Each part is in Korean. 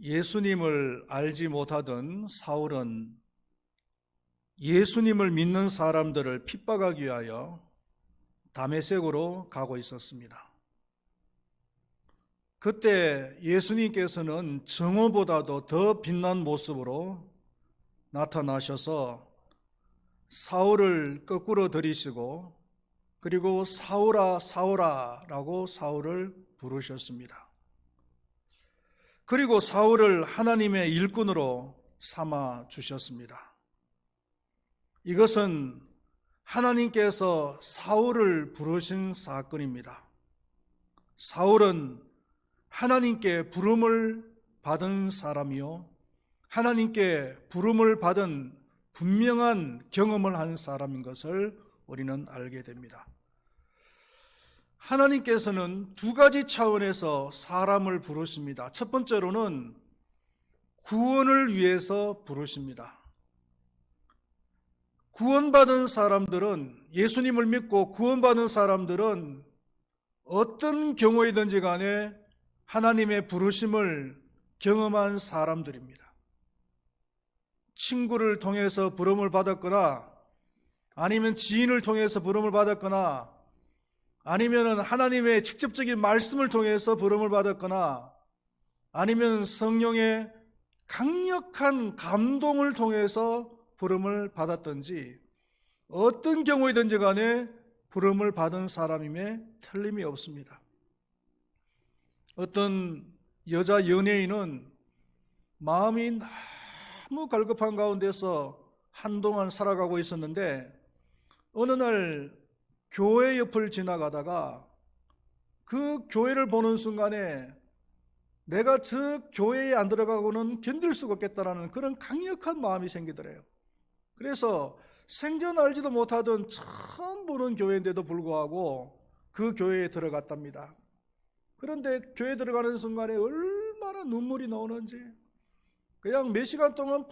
예수님을 알지 못하던 사울은 예수님을 믿는 사람들을 핍박하기 위하여 다메섹으로 가고 있었습니다. 그때 예수님께서는 정오보다도 더 빛난 모습으로 나타나셔서 사울을 거꾸로 들이시고 그리고 사울아 사울아라고 사울을 부르셨습니다. 그리고 사울을 하나님의 일꾼으로 삼아 주셨습니다. 이것은 하나님께서 사울을 부르신 사건입니다. 사울은 하나님께 부름을 받은 사람이요. 하나님께 부름을 받은 분명한 경험을 한 사람인 것을 우리는 알게 됩니다. 하나님께서는 두 가지 차원에서 사람을 부르십니다. 첫 번째로는 구원을 위해서 부르십니다. 구원받은 사람들은 예수님을 믿고 구원받은 사람들은 어떤 경우이든지 간에 하나님의 부르심을 경험한 사람들입니다. 친구를 통해서 부름을 받았거나 아니면 지인을 통해서 부름을 받았거나 아니면 하나님의 직접적인 말씀을 통해서 부름을 받았거나 아니면 성령의 강력한 감동을 통해서 부름을 받았든지 어떤 경우이든지 간에 부름을 받은 사람임에 틀림이 없습니다. 어떤 여자 연예인은 마음이 너무 갈급한 가운데서 한동안 살아가고 있었는데 어느 날 교회 옆을 지나가다가 그 교회를 보는 순간에 내가 저 교회에 안 들어가고는 견딜 수가 없겠다라는 그런 강력한 마음이 생기더래요. 그래서 생전 알지도 못하던 처음 보는 교회인데도 불구하고 그 교회에 들어갔답니다. 그런데 교회 들어가는 순간에 얼마나 눈물이 나오는지 그냥 몇 시간 동안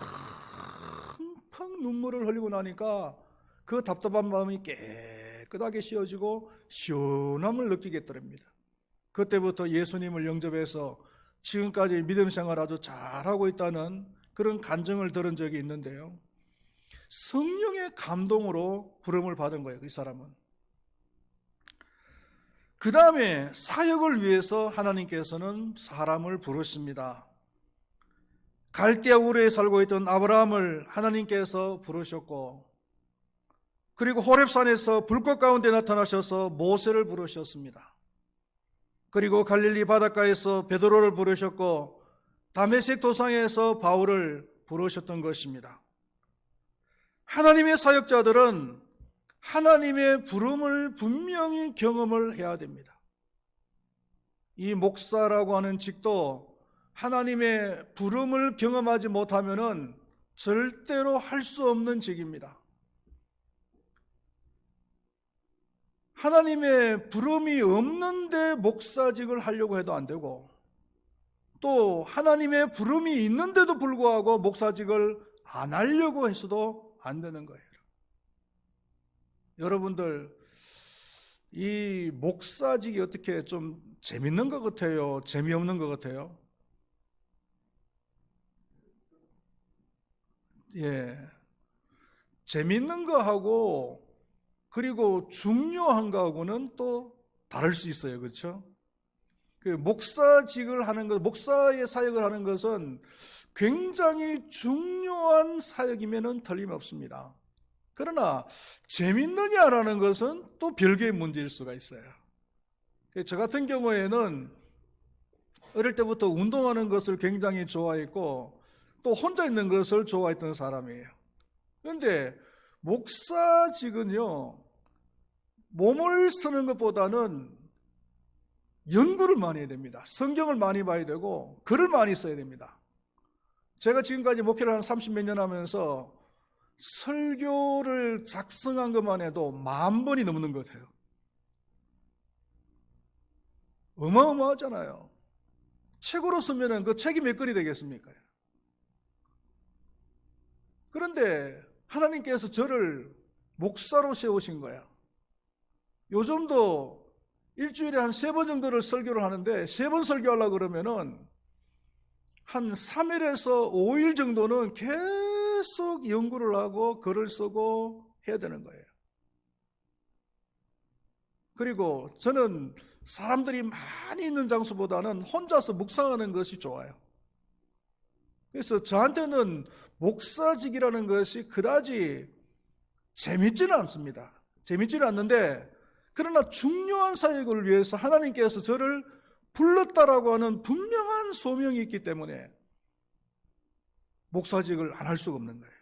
팡팡 눈물을 흘리고 나니까 그 답답한 마음이 깨 끗하게 씌워지고 시원함을 느끼겠더랍니다. 그때부터 예수님을 영접해서 지금까지 믿음 생활 아주 잘하고 있다는 그런 간증을 들은 적이 있는데요. 성령의 감동으로 부름을 받은 거예요, 이 사람은. 그 다음에 사역을 위해서 하나님께서는 사람을 부르십니다. 갈대아 우르에 살고 있던 아브라함을 하나님께서 부르셨고, 그리고 호렙산에서 불꽃 가운데 나타나셔서 모세를 부르셨습니다. 그리고 갈릴리 바닷가에서 베드로를 부르셨고, 다메섹 도상에서 바울을 부르셨던 것입니다. 하나님의 사역자들은 하나님의 부름을 분명히 경험을 해야 됩니다. 이 목사라고 하는 직도 하나님의 부름을 경험하지 못하면은 절대로 할 수 없는 직입니다. 하나님의 부름이 없는데 목사직을 하려고 해도 안 되고 또 하나님의 부름이 있는데도 불구하고 목사직을 안 하려고 해서도 안 되는 거예요. 여러분들 이 목사직이 어떻게 좀 재밌는 것 같아요? 재미없는 것 같아요? 예. 재밌는 거하고 그리고 중요한 거하고는 또 다를 수 있어요. 그렇죠? 그 목사직을 하는 것, 목사의 사역을 하는 것은 굉장히 중요한 사역이면은 틀림없습니다. 그러나 재밌느냐라는 것은 또 별개의 문제일 수가 있어요. 저 같은 경우에는 어릴 때부터 운동하는 것을 굉장히 좋아했고 또 혼자 있는 것을 좋아했던 사람이에요. 그런데 목사직은요, 몸을 쓰는 것보다는 연구를 많이 해야 됩니다. 성경을 많이 봐야 되고, 글을 많이 써야 됩니다. 제가 지금까지 목회를 한 30몇 년 하면서 설교를 작성한 것만 해도 만 번이 넘는 것 같아요. 어마어마하잖아요. 책으로 쓰면은 그 책이 몇 권이 되겠습니까? 그런데 하나님께서 저를 목사로 세우신 거야. 요즘도 일주일에 한 세 번 정도를 설교를 하는데 세 번 설교하려고 그러면은 한 3일에서 5일 정도는 계속 연구를 하고 글을 쓰고 해야 되는 거예요. 그리고 저는 사람들이 많이 있는 장소보다는 혼자서 묵상하는 것이 좋아요. 그래서 저한테는 목사직이라는 것이 그다지 재밌지는 않습니다. 재밌지는 않는데 그러나 중요한 사역을 위해서 하나님께서 저를 불렀다라고 하는 분명한 소명이 있기 때문에 목사직을 안 할 수가 없는 거예요.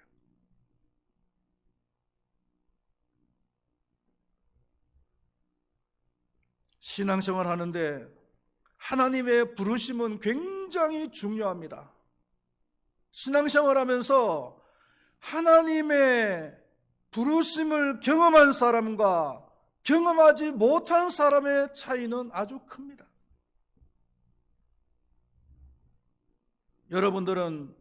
신앙생활 하는데 하나님의 부르심은 굉장히 중요합니다. 신앙생활 하면서 하나님의 부르심을 경험한 사람과 경험하지 못한 사람의 차이는 아주 큽니다. 여러분들은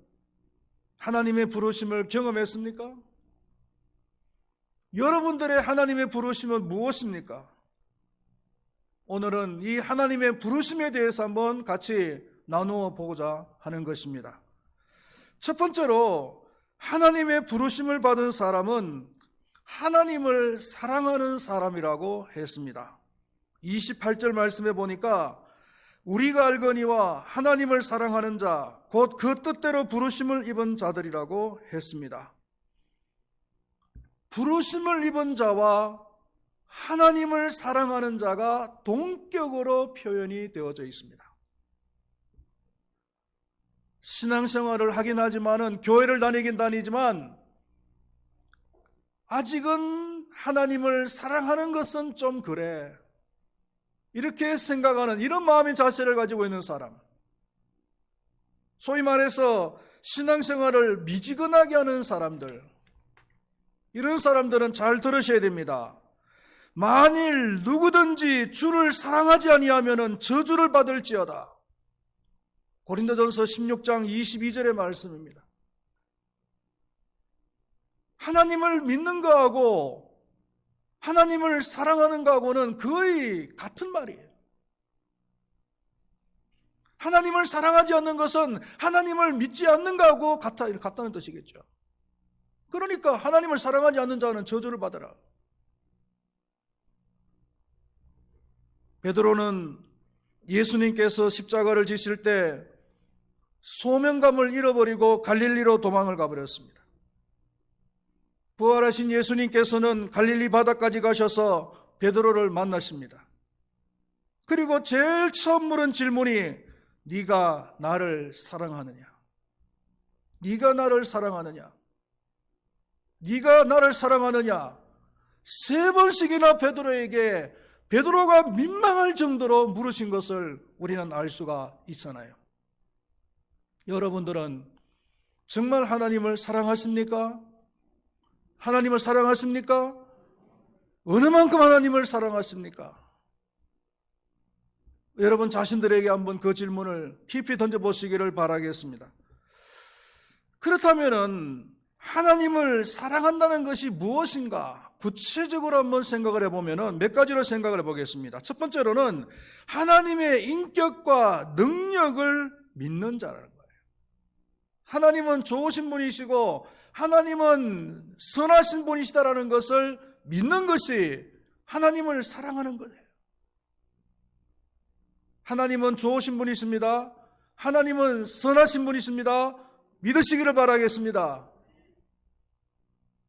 하나님의 부르심을 경험했습니까? 여러분들의 하나님의 부르심은 무엇입니까? 오늘은 이 하나님의 부르심에 대해서 한번 같이 나누어 보고자 하는 것입니다. 첫 번째로 하나님의 부르심을 받은 사람은 하나님을 사랑하는 사람이라고 했습니다. 28절 말씀에 보니까 우리가 알거니와 하나님을 사랑하는 자, 곧 그 뜻대로 부르심을 입은 자들이라고 했습니다. 부르심을 입은 자와 하나님을 사랑하는 자가 동격으로 표현이 되어져 있습니다. 신앙생활을 하긴 하지만은 교회를 다니긴 다니지만 아직은 하나님을 사랑하는 것은 좀 그래. 이렇게 생각하는 이런 마음의 자세를 가지고 있는 사람. 소위 말해서 신앙생활을 미지근하게 하는 사람들. 이런 사람들은 잘 들으셔야 됩니다. 만일 누구든지 주를 사랑하지 아니하면은 저주를 받을지어다. 고린도전서 16장 22절의 말씀입니다. 하나님을 믿는 거하고 하나님을 사랑하는 거하고는 거의 같은 말이에요. 하나님을 사랑하지 않는 것은 하나님을 믿지 않는 거하고 같아, 같다는 뜻이겠죠. 그러니까 하나님을 사랑하지 않는 자는 저주를 받아라. 베드로는 예수님께서 십자가를 지실 때 소명감을 잃어버리고 갈릴리로 도망을 가버렸습니다. 부활하신 예수님께서는 갈릴리 바다까지 가셔서 베드로를 만나십니다. 그리고 제일 처음 물은 질문이 네가 나를 사랑하느냐? 네가 나를 사랑하느냐? 네가 나를 사랑하느냐? 세 번씩이나 베드로에게 베드로가 민망할 정도로 물으신 것을 우리는 알 수가 있잖아요. 여러분들은 정말 하나님을 사랑하십니까? 하나님을 사랑하십니까? 어느 만큼 하나님을 사랑하십니까? 여러분 자신들에게 한번 그 질문을 깊이 던져보시기를 바라겠습니다. 그렇다면은 하나님을 사랑한다는 것이 무엇인가? 구체적으로 한번 생각을 해보면은 몇 가지로 생각을 해보겠습니다. 첫 번째로는 하나님의 인격과 능력을 믿는 자라는 거예요. 하나님은 좋으신 분이시고 하나님은 선하신 분이시다라는 것을 믿는 것이 하나님을 사랑하는 거예요. 하나님은 좋으신 분이십니다. 하나님은 선하신 분이십니다. 믿으시기를 바라겠습니다.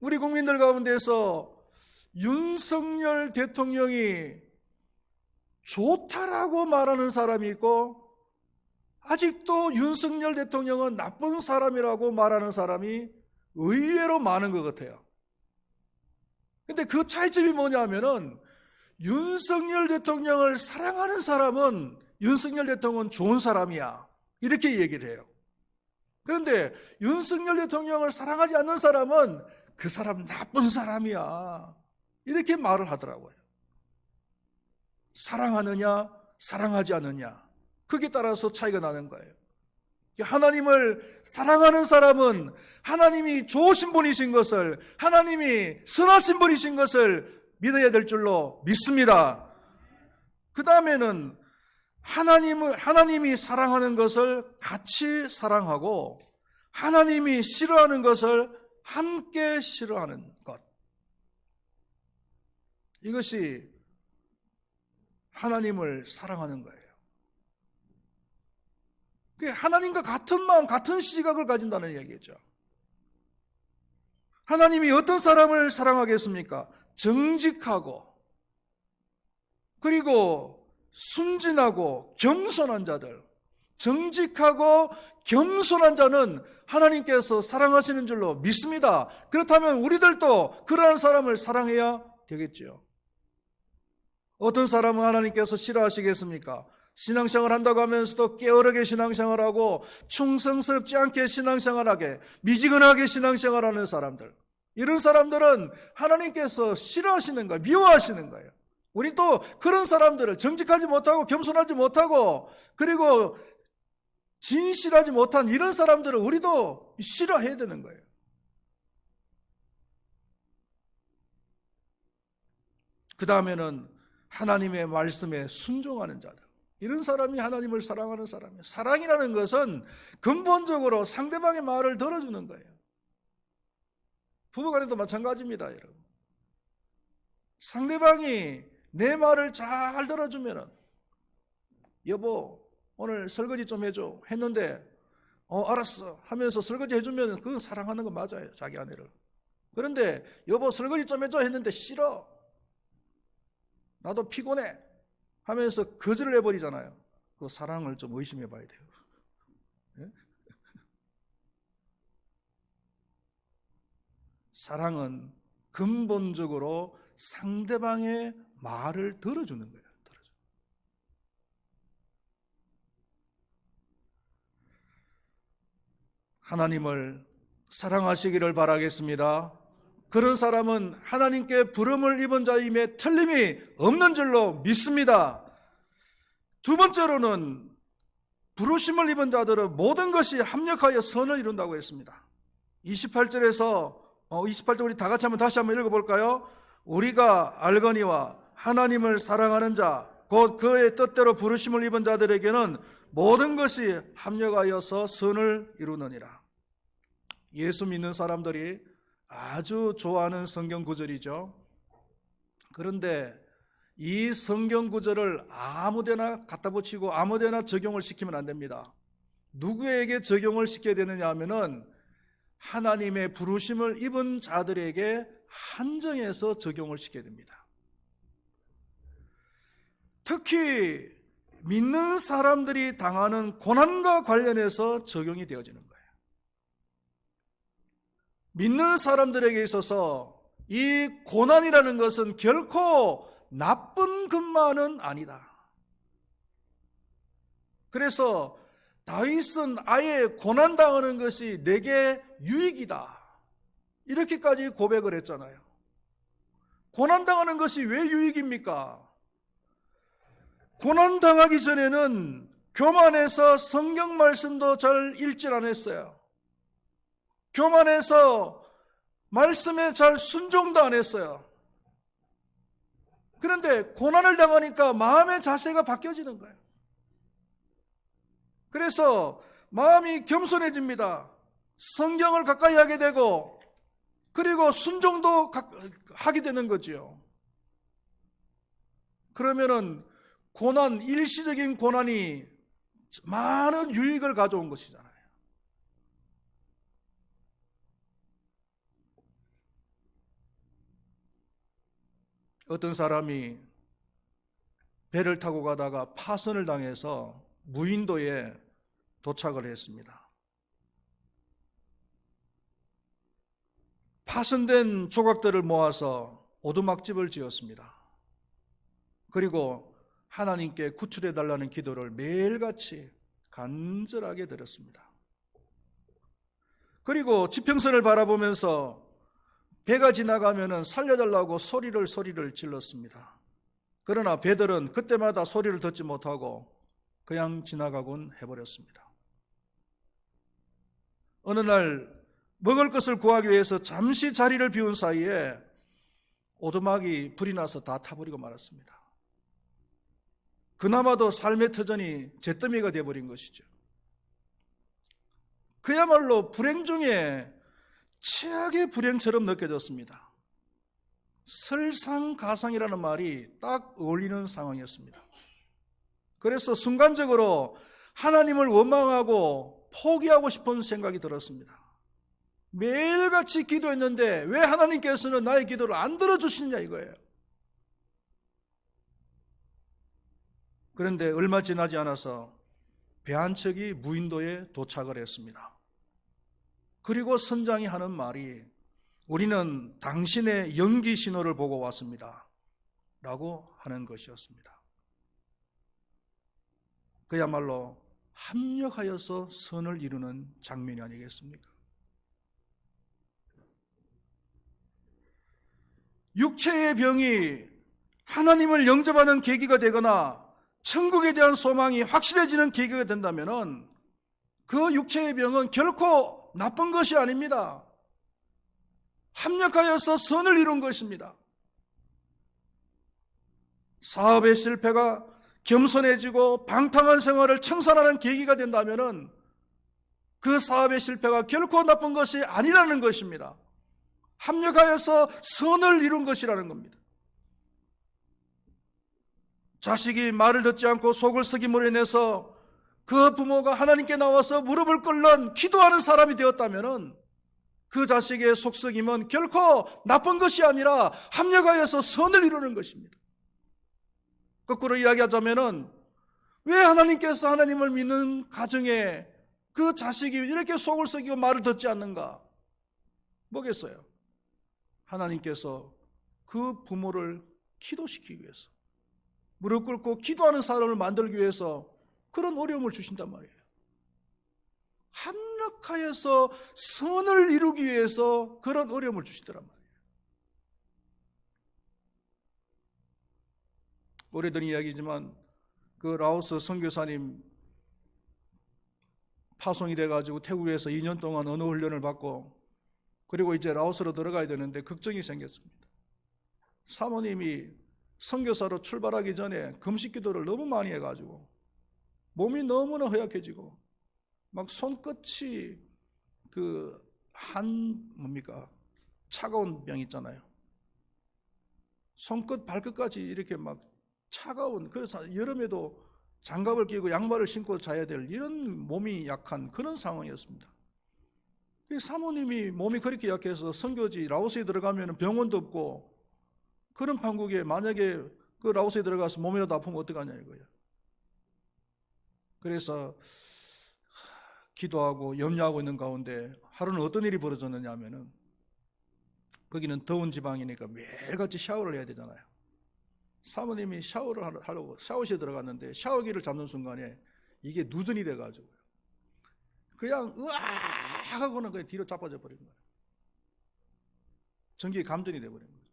우리 국민들 가운데서 윤석열 대통령이 좋다라고 말하는 사람이 있고 아직도 윤석열 대통령은 나쁜 사람이라고 말하는 사람이 의외로 많은 것 같아요. 근데 그 차이점이 뭐냐면은 윤석열 대통령을 사랑하는 사람은 윤석열 대통령은 좋은 사람이야. 이렇게 얘기를 해요. 그런데 윤석열 대통령을 사랑하지 않는 사람은 그 사람 나쁜 사람이야. 이렇게 말을 하더라고요. 사랑하느냐, 사랑하지 않느냐. 그게 따라서 차이가 나는 거예요. 하나님을 사랑하는 사람은 하나님이 좋으신 분이신 것을, 하나님이 선하신 분이신 것을 믿어야 될 줄로 믿습니다. 그 다음에는 하나님을 하나님이 사랑하는 것을 같이 사랑하고 하나님이 싫어하는 것을 함께 싫어하는 것. 이것이 하나님을 사랑하는 거예요. 하나님과 같은 마음, 같은 시각을 가진다는 얘기죠. 하나님이 어떤 사람을 사랑하겠습니까? 정직하고, 그리고 순진하고 겸손한 자들. 정직하고 겸손한 자는 하나님께서 사랑하시는 줄로 믿습니다. 그렇다면 우리들도 그러한 사람을 사랑해야 되겠지요. 어떤 사람은 하나님께서 싫어하시겠습니까? 신앙생활 한다고 하면서도 깨어르게 신앙생활 하고 충성스럽지 않게 신앙생활 하게 미지근하게 신앙생활 하는 사람들. 이런 사람들은 하나님께서 싫어하시는 거예요. 미워하시는 거예요. 우리 또 그런 사람들을 정직하지 못하고 겸손하지 못하고 그리고 진실하지 못한 이런 사람들을 우리도 싫어해야 되는 거예요. 그 다음에는 하나님의 말씀에 순종하는 자들. 이런 사람이 하나님을 사랑하는 사람이에요. 사랑이라는 것은 근본적으로 상대방의 말을 들어주는 거예요. 부부간에도 마찬가지입니다, 여러분. 상대방이 내 말을 잘 들어주면은, 여보, 오늘 설거지 좀 해줘. 했는데, 어, 알았어. 하면서 설거지 해주면 그건 사랑하는 거 맞아요, 자기 아내를. 그런데, 여보, 설거지 좀 해줘. 했는데, 싫어. 나도 피곤해. 하면서 거절을 해버리잖아요. 그 사랑을 좀 의심해 봐야 돼요. 예? 사랑은 근본적으로 상대방의 말을 들어주는 거예요. 들어줘. 하나님을 사랑하시기를 바라겠습니다. 그런 사람은 하나님께 부름을 입은 자임에 틀림이 없는 줄로 믿습니다. 두 번째로는 부르심을 입은 자들은 모든 것이 합력하여 선을 이룬다고 했습니다. 28절에서 28절 우리 다 같이 한번 다시 한번 읽어볼까요? 우리가 알거니와 하나님을 사랑하는 자, 곧 그의 뜻대로 부르심을 입은 자들에게는 모든 것이 합력하여서 선을 이루느니라. 예수 믿는 사람들이 아주 좋아하는 성경 구절이죠. 그런데 이 성경 구절을 아무데나 갖다 붙이고 아무데나 적용을 시키면 안 됩니다. 누구에게 적용을 시켜야 되느냐 하면은 하나님의 부르심을 입은 자들에게 한정해서 적용을 시켜야 됩니다. 특히 믿는 사람들이 당하는 고난과 관련해서 적용이 되어지는. 믿는 사람들에게 있어서 이 고난이라는 것은 결코 나쁜 것만은 아니다. 그래서 다윗은 아예 고난당하는 것이 내게 유익이다. 이렇게까지 고백을 했잖아요. 고난당하는 것이 왜 유익입니까? 고난당하기 전에는 교만해서 성경 말씀도 잘 읽질 않았어요. 교만해서 말씀에 잘 순종도 안 했어요. 그런데 고난을 당하니까 마음의 자세가 바뀌어지는 거예요. 그래서 마음이 겸손해집니다. 성경을 가까이 하게 되고, 그리고 순종도 하게 되는 거지요. 그러면은 고난, 일시적인 고난이 많은 유익을 가져온 것이잖아요. 어떤 사람이 배를 타고 가다가 파선을 당해서 무인도에 도착을 했습니다. 파손된 조각들을 모아서 오두막집을 지었습니다. 그리고 하나님께 구출해 달라는 기도를 매일같이 간절하게 드렸습니다. 그리고 지평선을 바라보면서 배가 지나가면은 살려달라고 소리를 소리를 질렀습니다. 그러나 배들은 그때마다 소리를 듣지 못하고 그냥 지나가곤 해버렸습니다. 어느 날 먹을 것을 구하기 위해서 잠시 자리를 비운 사이에 오두막이 불이 나서 다 타버리고 말았습니다. 그나마도 삶의 터전이 잿더미가 되어버린 것이죠. 그야말로 불행 중에 최악의 불행처럼 느껴졌습니다. 설상가상이라는 말이 딱 어울리는 상황이었습니다. 그래서 순간적으로 하나님을 원망하고 포기하고 싶은 생각이 들었습니다. 매일같이 기도했는데 왜 하나님께서는 나의 기도를 안 들어주시냐 이거예요. 그런데 얼마 지나지 않아서 배 한 척이 무인도에 도착을 했습니다. 그리고 선장이 하는 말이 우리는 당신의 연기 신호를 보고 왔습니다. 라고 하는 것이었습니다. 그야말로 합력하여서 선을 이루는 장면이 아니겠습니까? 육체의 병이 하나님을 영접하는 계기가 되거나 천국에 대한 소망이 확실해지는 계기가 된다면 그 육체의 병은 결코 나쁜 것이 아닙니다. 합력하여서 선을 이룬 것입니다. 사업의 실패가 겸손해지고 방탕한 생활을 청산하는 계기가 된다면 그 사업의 실패가 결코 나쁜 것이 아니라는 것입니다. 합력하여서 선을 이룬 것이라는 겁니다. 자식이 말을 듣지 않고 속을 썩임으로 인해서 그 부모가 하나님께 나와서 무릎을 꿇는 기도하는 사람이 되었다면 그 자식의 속썩임은 결코 나쁜 것이 아니라 합력하여서 선을 이루는 것입니다. 거꾸로 이야기하자면은 왜 하나님께서 하나님을 믿는 가정에 그 자식이 이렇게 속을 썩이고 말을 듣지 않는가? 뭐겠어요? 하나님께서 그 부모를 기도시키기 위해서 무릎 꿇고 기도하는 사람을 만들기 위해서 그런 어려움을 주신단 말이에요. 합력하여서 선을 이루기 위해서 그런 어려움을 주시더란 말이에요. 오래된 이야기지만 그 라오스 선교사님 파송이 돼가지고 태국에서 2년 동안 언어 훈련을 받고 그리고 이제 라오스로 들어가야 되는데 걱정이 생겼습니다. 사모님이 선교사로 출발하기 전에 금식 기도를 너무 많이 해가지고 몸이 너무나 허약해지고 막 손끝이 그 한 뭡니까 차가운 병 있잖아요. 손끝 발끝까지 이렇게 막 차가운 그래서 여름에도 장갑을 끼고 양말을 신고 자야 될 이런 몸이 약한 그런 상황이었습니다. 그 사모님이 몸이 그렇게 약해서 선교지 라오스에 들어가면 병원도 없고 그런 판국에 만약에 그 라오스에 들어가서 몸이라도 아프면 어떡하냐 이거예요. 그래서 기도하고 염려하고 있는 가운데 하루는 어떤 일이 벌어졌느냐 하면은 거기는 더운 지방이니까 매일같이 샤워를 해야 되잖아요. 사모님이 샤워를 하려고 샤워실에 들어갔는데 샤워기를 잡는 순간에 이게 누전이 돼가지고요. 그냥 으아 하고는 그냥 뒤로 자빠져 버린 거예요. 전기 감전이 돼버린 거예요.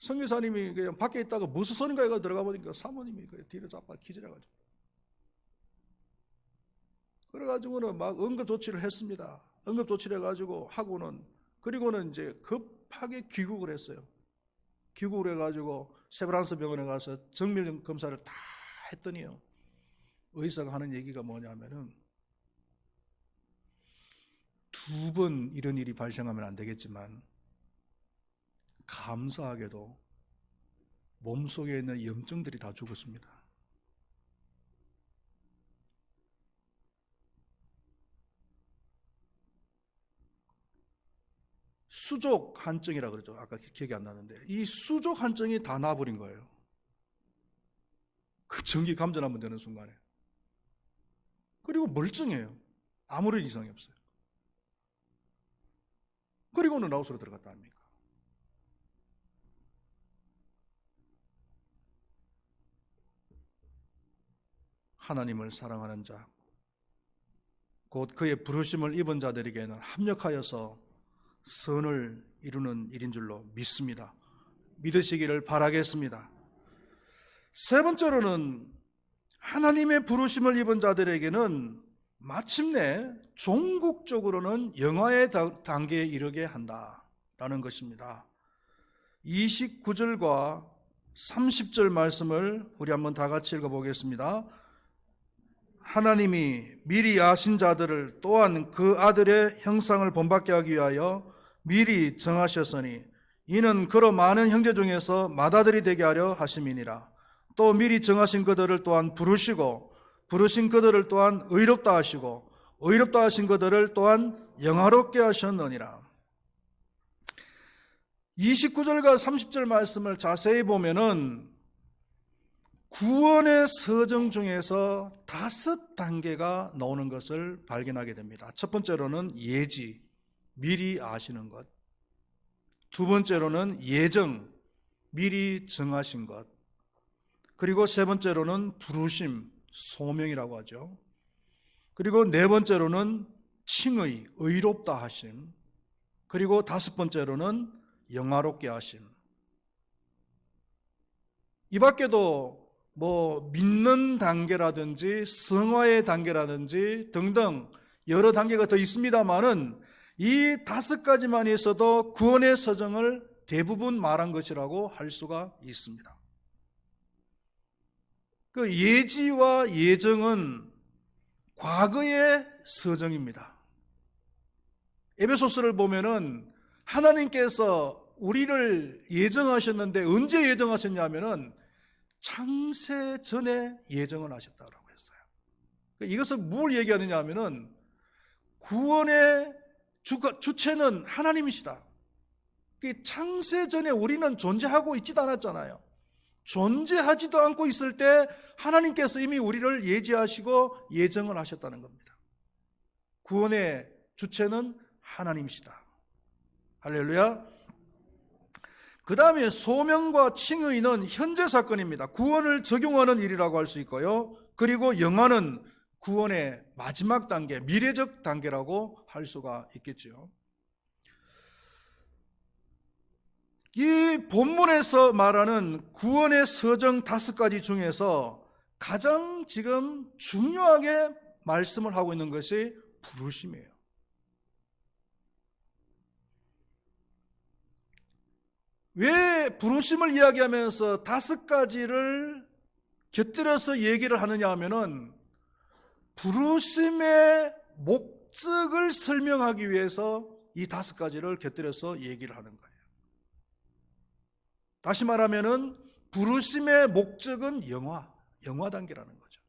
성교사님이 그냥 밖에 있다가 무슨 소린가 해가 들어가 보니까 사모님이 그냥 뒤로 자빠 기절해가지고. 그래가지고는 막 응급 조치를 했습니다. 응급 조치를 해가지고 하고는 그리고는 이제 급하게 귀국을 했어요. 귀국을 해가지고 세브란스 병원에 가서 정밀 검사를 다 했더니요. 의사가 하는 얘기가 뭐냐면은 두 번 이런 일이 발생하면 안 되겠지만 감사하게도 몸속에 있는 염증들이 다 죽었습니다. 수족 한증이라 그러죠. 아까 기억이 안 나는데 이 수족 한증이 다 나버린 거예요. 그 전기 감전하면 되는 순간에. 그리고 멀쩡해요. 아무런 이상이 없어요. 그리고는 라오스로 들어갔다 합니까? 하나님을 사랑하는 자, 곧 그의 부르심을 입은 자들에게는 합력하여서 선을 이루는 일인 줄로 믿습니다. 믿으시기를 바라겠습니다. 세 번째로는 하나님의 부르심을 입은 자들에게는 마침내 종국적으로는 영화의 단계에 이르게 한다라는 것입니다. 29절과 30절 말씀을 우리 한번 다 같이 읽어보겠습니다. 하나님이 미리 아신 자들을 또한 그 아들의 형상을 본받게 하기 위하여 미리 정하셨으니 이는 그로 많은 형제 중에서 맏아들이 되게 하려 하심이니라. 또 미리 정하신 그들을 또한 부르시고 부르신 그들을 또한 의롭다 하시고 의롭다 하신 그들을 또한 영화롭게 하셨느니라. 29절과 30절 말씀을 자세히 보면은 구원의 서정 중에서 다섯 단계가 나오는 것을 발견하게 됩니다. 첫 번째로는 예지, 미리 아시는 것. 두 번째로는 예정, 미리 정하신 것. 그리고 세 번째로는 부르심, 소명이라고 하죠. 그리고 네 번째로는 칭의, 의롭다 하심. 그리고 다섯 번째로는 영화롭게 하심. 이 밖에도 뭐 믿는 단계라든지 성화의 단계라든지 등등 여러 단계가 더 있습니다만은 이 다섯 가지만 있어도 구원의 서정을 대부분 말한 것이라고 할 수가 있습니다. 그 예지와 예정은 과거의 서정입니다. 에베소스를 보면은 하나님께서 우리를 예정하셨는데 언제 예정하셨냐면은 창세 전에 예정을 하셨다고 했어요. 이것은 뭘 얘기하느냐 하면은 구원의 주체는 하나님이시다. 그 창세 전에 우리는 존재하고 있지도 않았잖아요. 존재하지도 않고 있을 때 하나님께서 이미 우리를 예지하시고 예정을 하셨다는 겁니다. 구원의 주체는 하나님이시다. 할렐루야. 그 다음에 소명과 칭의는 현재 사건입니다. 구원을 적용하는 일이라고 할 수 있고요. 그리고 영화는 구원의 마지막 단계, 미래적 단계라고 할 수가 있겠죠. 이 본문에서 말하는 구원의 서정 다섯 가지 중에서 가장 지금 중요하게 말씀을 하고 있는 것이 부르심이에요. 왜 부르심을 이야기하면서 다섯 가지를 곁들여서 얘기를 하느냐 하면은 부르심의 목적을 설명하기 위해서 이 다섯 가지를 곁들여서 얘기를 하는 거예요. 다시 말하면은 부르심의 목적은 영화, 영화 단계라는 거죠.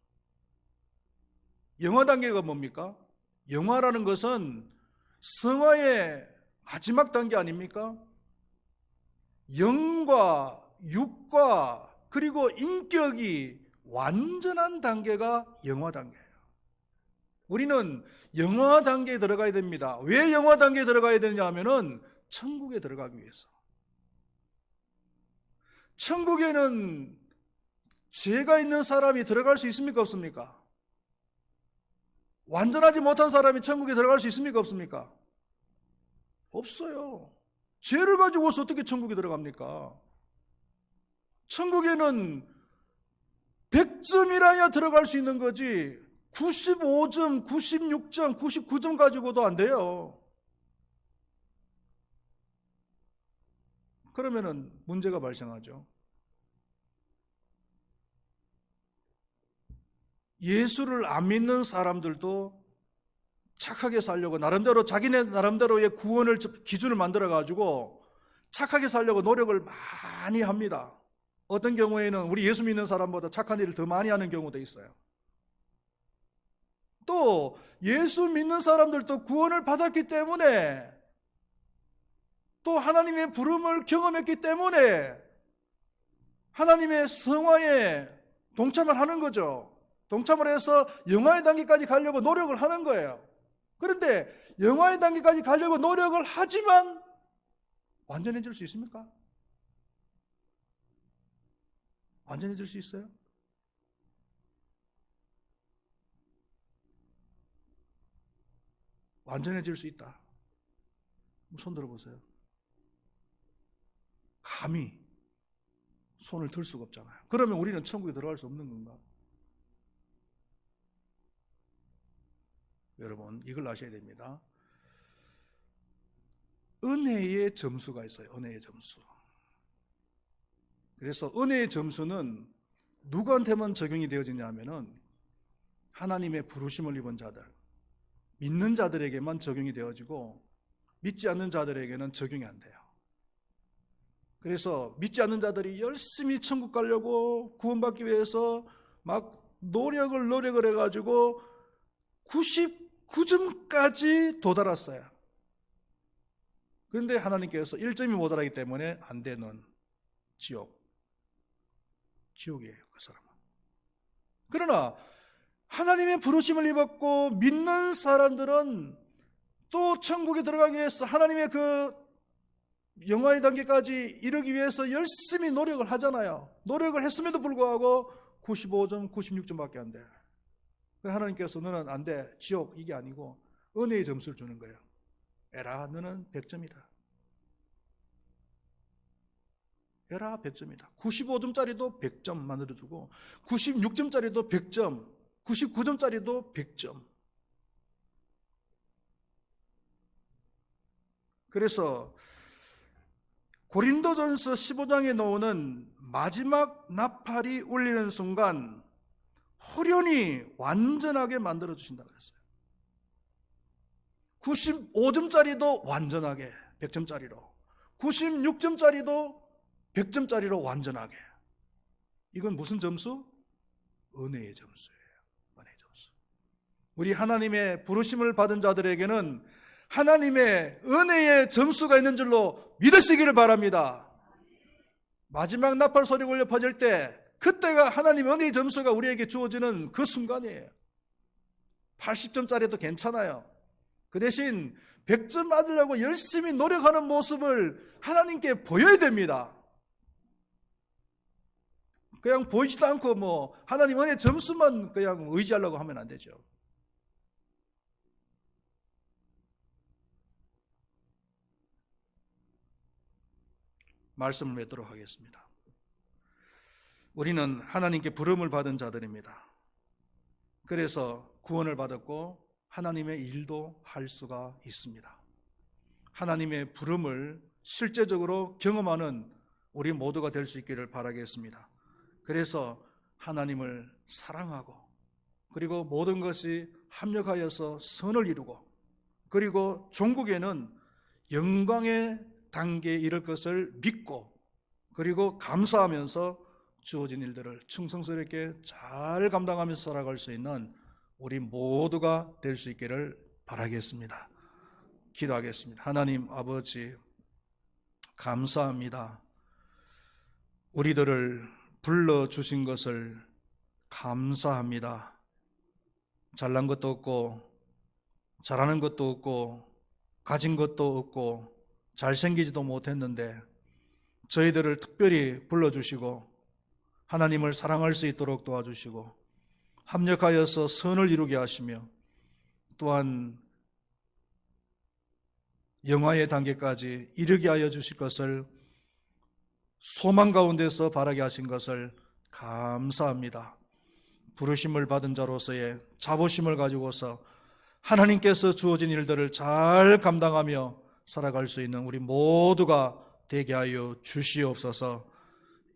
영화 단계가 뭡니까? 영화라는 것은 성화의 마지막 단계 아닙니까? 영과 육과 그리고 인격이 완전한 단계가 영화 단계예요. 우리는 영화 단계에 들어가야 됩니다. 왜 영화 단계에 들어가야 되냐 하면은 천국에 들어가기 위해서. 천국에는 죄가 있는 사람이 들어갈 수 있습니까? 없습니까? 완전하지 못한 사람이 천국에 들어갈 수 있습니까? 없습니까? 없어요. 죄를 가지고서 어떻게 천국에 들어갑니까? 천국에는 100점이라야 들어갈 수 있는 거지 95점, 96점, 99점 가지고도 안 돼요. 그러면은 문제가 발생하죠. 예수를 안 믿는 사람들도 착하게 살려고 나름대로 자기네 나름대로의 구원을 기준을 만들어 가지고 착하게 살려고 노력을 많이 합니다. 어떤 경우에는 우리 예수 믿는 사람보다 착한 일을 더 많이 하는 경우도 있어요. 또 예수 믿는 사람들도 구원을 받았기 때문에 또 하나님의 부름을 경험했기 때문에 하나님의 성화에 동참을 하는 거죠. 동참을 해서 영화의 단계까지 가려고 노력을 하는 거예요. 그런데 영화의 단계까지 가려고 노력을 하지만 완전해질 수 있습니까? 완전해질 수 있어요? 완전해질 수 있다. 손 들어보세요. 감히 손을 들 수가 없잖아요. 그러면 우리는 천국에 들어갈 수 없는 건가? 여러분, 이걸 아셔야 됩니다. 은혜의 점수가 있어요. 은혜의 점수. 그래서 은혜의 점수는 누구한테만 적용이 되어지냐 하면은 하나님의 부르심을 입은 자들, 믿는 자들에게만 적용이 되어지고 믿지 않는 자들에게는 적용이 안 돼요. 그래서 믿지 않는 자들이 열심히 천국 가려고 구원받기 위해서 막 노력을 노력을 해가지고 99점까지 도달했어요. 그런데 하나님께서 1점이 모자라기 때문에 안 되는 지옥. 지옥이에요, 그 사람은. 그러나 하나님의 부르심을 입었고 믿는 사람들은 또 천국에 들어가기 위해서 하나님의 그 영화의 단계까지 이르기 위해서 열심히 노력을 하잖아요. 노력을 했음에도 불구하고 95점, 96점밖에 안 돼. 그래서 하나님께서 너는 안 돼. 지옥 이게 아니고 은혜의 점수를 주는 거예요. 에라 너는 100점이다. 에라 100점이다. 95점짜리도 100점 만들어주고 96점짜리도 100점, 99점짜리도 100점. 그래서 고린도전서 15장에 나오는 마지막 나팔이 울리는 순간 호련히 완전하게 만들어 주신다 그랬어요. 95점짜리도 완전하게 100점짜리로 96점짜리도 100점짜리로 완전하게 이건 무슨 점수? 은혜의 점수예요. 은혜의 점수. 우리 하나님의 부르심을 받은 자들에게는 하나님의 은혜의 점수가 있는 줄로 믿으시기를 바랍니다. 마지막 나팔 소리가 울려 퍼질 때 그때가 하나님 은혜의 점수가 우리에게 주어지는 그 순간이에요. 80점짜리도 괜찮아요. 그 대신 100점 맞으려고 열심히 노력하는 모습을 하나님께 보여야 됩니다. 그냥 보이지도 않고 뭐 하나님 은혜 점수만 그냥 의지하려고 하면 안 되죠. 말씀을 맺도록 하겠습니다. 우리는 하나님께 부름을 받은 자들입니다. 그래서 구원을 받았고 하나님의 일도 할 수가 있습니다. 하나님의 부름을 실제적으로 경험하는 우리 모두가 될 수 있기를 바라겠습니다. 그래서 하나님을 사랑하고 그리고 모든 것이 합력하여서 선을 이루고 그리고 종국에는 영광의 단계에 이를 것을 믿고 그리고 감사하면서 주어진 일들을 충성스럽게 잘 감당하면서 살아갈 수 있는 우리 모두가 될 수 있기를 바라겠습니다. 기도하겠습니다. 하나님 아버지, 감사합니다. 우리들을 불러주신 것을 감사합니다. 잘난 것도 없고, 잘하는 것도 없고, 가진 것도 없고, 잘생기지도 못했는데, 저희들을 특별히 불러주시고, 하나님을 사랑할 수 있도록 도와주시고, 합력하여서 선을 이루게 하시며, 또한 영화의 단계까지 이르게 하여 주실 것을 소망 가운데서 바라게 하신 것을 감사합니다. 부르심을 받은 자로서의 자부심을 가지고서 하나님께서 주어진 일들을 잘 감당하며 살아갈 수 있는 우리 모두가 되게 하여 주시옵소서